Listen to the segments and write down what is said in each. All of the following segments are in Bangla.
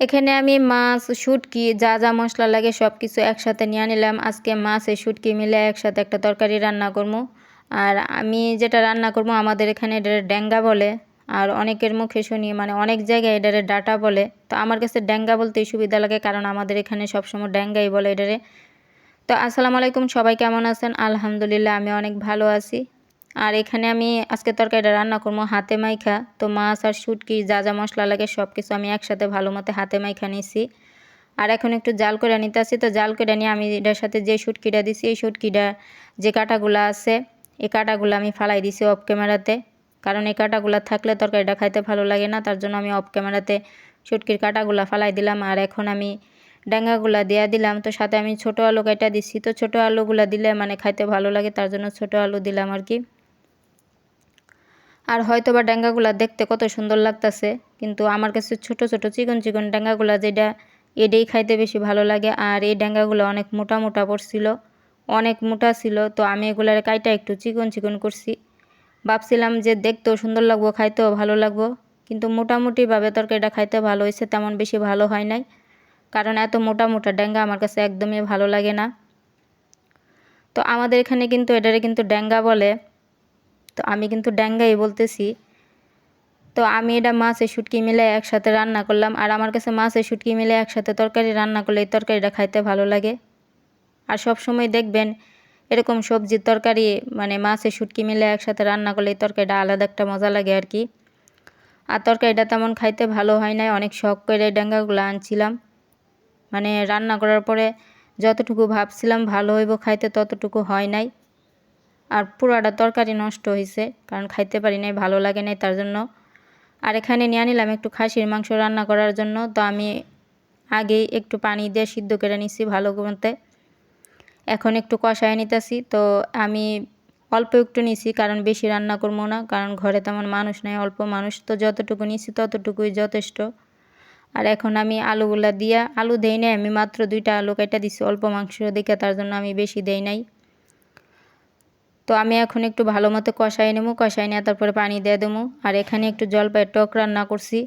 এখানে আমি মাছ, শুটকি, যা যা মশলা লাগে সব কিছু একসাথে নিয়ে নিলাম। আজকে মাছ এই শুটকি মিলে একসাথে একটা তরকারি রান্না করব। আর আমি যেটা রান্না করব, আমাদের এখানে এটা ড্যাঙ্গা বলে, আর অনেকের মুখে শুনি মানে অনেক জায়গায় এটারে ডাটা বলে। তো আমার কাছে ড্যাঙ্গা বলতেই সুবিধা লাগে, কারণ আমাদের এখানে সবসময় ড্যাঙ্গাই বলে এটারে। তো আসসালামু আলাইকুম, সবাই কেমন আছেন? আলহামদুলিল্লাহ, আমি অনেক ভালো আছি। আর এখানে আমি আজকে তরকারিটা রান্না করব হাতে মাইখা। তো মাছ আর শুটকি, যা যা মশলা লাগে সব কিছু আমি একসাথে ভালো মতো হাতে মাইখা নিছি। আর এখন একটু জাল করে নিতে আসি। তো জাল করে নিয়ে আমি এটার সাথে যে শুটকিটা দিছি, এই শুটকিটা যে কাঁটাগুলো আছে, এই কাঁটাগুলো আমি ফালাই দিছি অফ ক্যামেরাতে কারণ এই কাঁটাগুলো থাকলে তরকারিটা খাইতে ভালো লাগে না, তার জন্য আমি অফ ক্যামেরাতে শুটকির কাঁটাগুলো ফালাই দিলাম। আর এখন আমি ডাঙ্গাগুলা দেওয়া দিলাম। তো সাথে আমি ছোট আলু কেটে দিচ্ছি তো ছোট আলুগুলা দিলে মানে খাইতে ভালো লাগে, তার জন্য ছোট আলু দিলাম আর কি। আর হয়তো বা ড্যাঙ্গাগুলা দেখতে কত সুন্দর লাগতেছে, কিন্তু আমার কাছে ছোট ছোট চিকন চিকন ডাঙ্গাগুলা যেটা এটাই খাইতে বেশি ভালো লাগে, আর এই ড্যাঙ্গাগুলো অনেক মোটা মোটা পড়ছিল, অনেক মোটা ছিল, তো আমি এগুলার কাইটা একটু চিকন চিকন করছি। ভাবছিলাম যে দেখতেও সুন্দর লাগবো, খাইতেও ভালো লাগবো, কিন্তু মোটামুটিভাবে তরকারিটা খাইতে ভালো হয়েছে, তেমন বেশি ভালো হয় নাই, কারণ এত মোটা মোটা ড্যাঙ্গা আমার কাছে একদমই ভালো লাগে না। তো আমাদের এখানে কিন্তু এটারে কিন্তু ড্যাঙ্গা বলে তো আমি কিন্তু ড্যাঙ্গাই বলতেছি। তো আমি এটা মাছের শুটকি মিলে একসাথে রান্না করলাম। আর আমার কাছে মাছের শুটকি মিলে একসাথে তরকারি রান্না করলে এই তরকারিটা খাইতে ভালো লাগে। আর সব সময় দেখবেন এরকম সবজির তরকারি মানে মাছের শুটকি মিলে একসাথে রান্না করলে এই তরকারিটা আলাদা একটা মজা লাগে আর কি। আর তরকারিটা তেমন খাইতে ভালো হয় নাই। অনেক শখ করে ডাঙ্গাগুলো আনছিলাম। মানে রান্না করার পরে যতটুকু ভাবছিলাম ভালো হইব খাইতে ততটুকু হয় নাই। আর পুরাটা তরকারি নষ্ট হয়েছে কারণ খাইতে পারি নাই, ভালো লাগে নাই তার জন্য। আর এখানে নিয়ে নিলাম একটু খাসির মাংস রান্না করার জন্য, তো আমি আগেই একটু পানি দিয়ে সিদ্ধ করে নিছি ভালো মতে। এখন একটু কষায় নিতেছি, তো আমি অল্প একটু নিছি, কারণ বেশি রান্না করব না, কারণ ঘরে তেমন মানুষ নাই, অল্প মানুষ, তো যতটুকু নিছি ততটুকুই যথেষ্ট। আর এখন আমি আলুগুলা দিয়া, আলু দেই নাই, আমি মাত্র দুইটা আলু কেটে দিছি, অল্প মাংস দেখে তার জন্য আমি বেশি দেই নাই। তো আমি এখন একটু ভালো মতো কষাই নেব কষাই নিয়ে তারপরে পানি দিয়ে দেবো। আর এখানে একটু জলপাইয়ের টক রান্না করছি।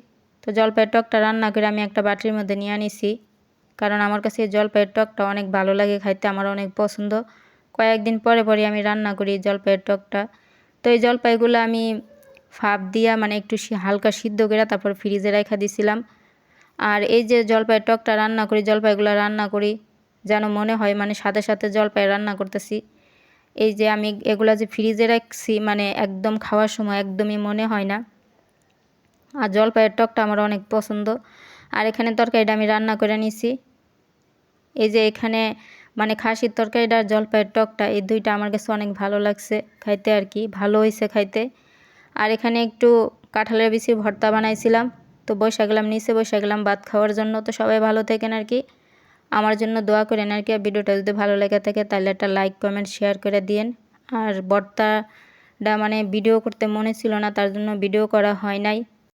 তো জলপাইয়ের টকটা রান্না করে আমি একটা বাটির মধ্যে নিয়ে আনিছি। কারণ আমার কাছে জলপাইয়ের টকটা অনেক ভালো লাগে, খাইতে আমার অনেক পছন্দ। কয়েকদিন পরে পরে আমি রান্না করি জলপাইয়ের টকটা। তো এই জলপাইগুলো আমি ফাপ দিয়া মানে একটু হালকা সিদ্ধ করে তারপর ফ্রিজে রেখা দিছিলাম। আর এই যে জলপাইয়ের টকটা রান্না করি, জলপাইগুলো রান্না করি, যেন মনে হয় মানে সাথে সাথে জলপাই রান্না করতেছি। এই যে আমি এগুলা যে ফ্রিজে রাখছি মানে একদম খাওয়ার সময় একদমই মনে হয় না। আর জলপাইয়ের টকটা আমার অনেক পছন্দ। আর এখানে তরকারিটা আমি রান্না করে নিছি। এই যে এখানে মানে খাসির তরকারিটা আর জলপাইয়ের টকটা, এই দুইটা আমার কাছে অনেক ভালো লাগছে খাইতে আর কি, ভালো হয়েছে খাইতে। আর এখানে একটু কাঁঠালের বিচি ভর্তা বানাইছিলাম। তো বসে গেলাম, নিচে বসে গেলাম ভাত খাওয়ার জন্য। তো সবাই ভালো থাকেন আর কি। আমার জন্য দোয়া করে আর কি। ভিডিওটা যদি ভালো লেগে থাকে, তাহলে একটা লাইক কমেন্ট শেয়ার করে দিন আর বর্তাটা মানে ভিডিও করতে মনে ছিল না, তার জন্য ভিডিও করা হয় নাই।